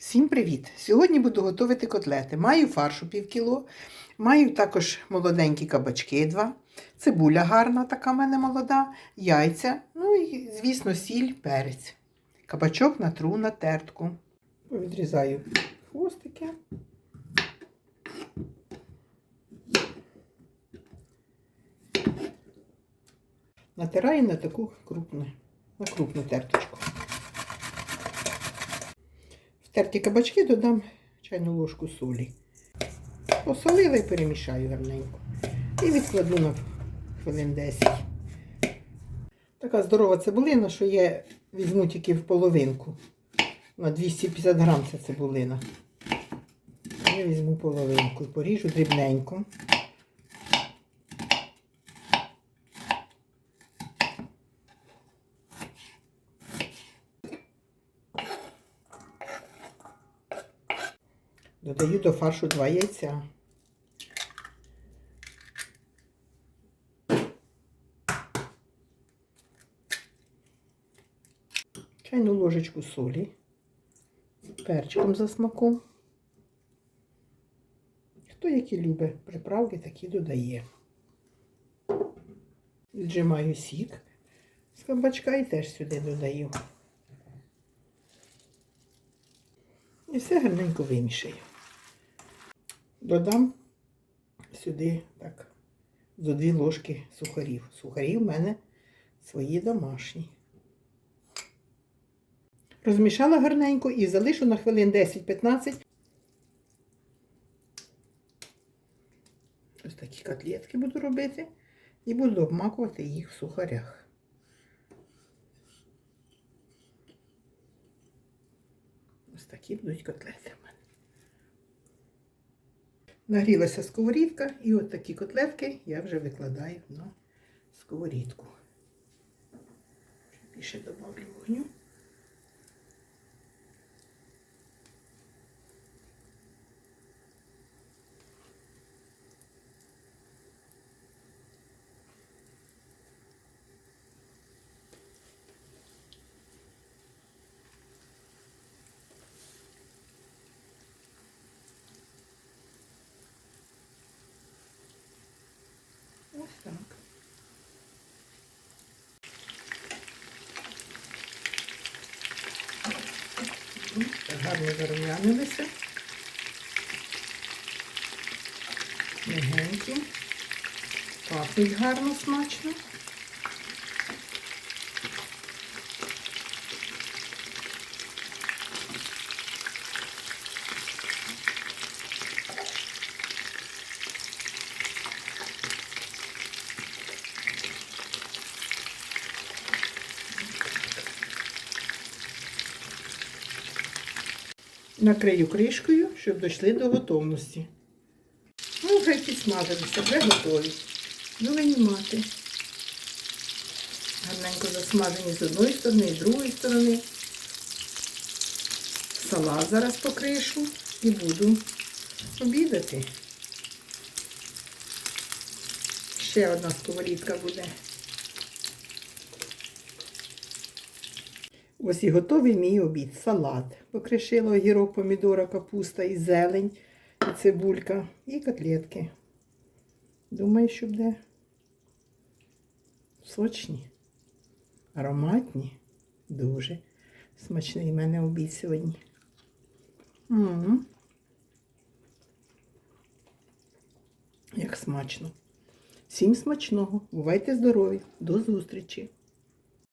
Всім привіт! Сьогодні буду готувати котлети. Маю фаршу пів кіло, маю також молоденькі кабачки два, цибуля гарна, така в мене молода, яйця, ну і, звісно, сіль, перець. Кабачок натру на тертку. Відрізаю хвостики. Натираю на таку крупну, на крупну терточку. В терті кабачки додам чайну ложку солі. Посолила і перемішаю гарненько. І відкладу на хвилин 10. Така здорова цибулина, що я візьму тільки в половинку. На 250 грам ця цибулина. Я візьму половинку і поріжу дрібненько. Додаю до фаршу два яйця. Чайну ложечку солі, перчиком за смаком. Хто які любить приправки, такі додає. Віджимаю сік з кабачка і теж сюди додаю. І все гарненько вимішаю. Додам сюди так зо дві ложки сухарів. Сухарі в мене свої домашні. Розмішала гарненько і залишу на хвилин 10-15. Ось такі котлетки буду робити і буду обмакувати їх в сухарях. Ось такі будуть котлети в мене. Нагрілася сковорідка і от такі котлетки я вже викладаю на сковорідку. Більше добавлю вогню. Ось так. М, так Гарно зарум'янилися. Мягенькі. Пахнуть гарно смачно. Накрию кришкою, щоб дійшли до готовності. Ну, вже підсмажилися, вже готові. Ну, винімати. Гарненько засмажені з одної сторони з другої сторони. Салат зараз покришу і буду обідати. Ще одна сковорідка буде. Ось і готовий мій обід. Салат. Покришила огірок, помідора, капуста і зелень, і цибулька, і котлетки. Думаю, що буде сочні, ароматні, дуже смачний в мене обід сьогодні. М-м. Як смачно. Всім смачного. Бувайте здорові. До зустрічі!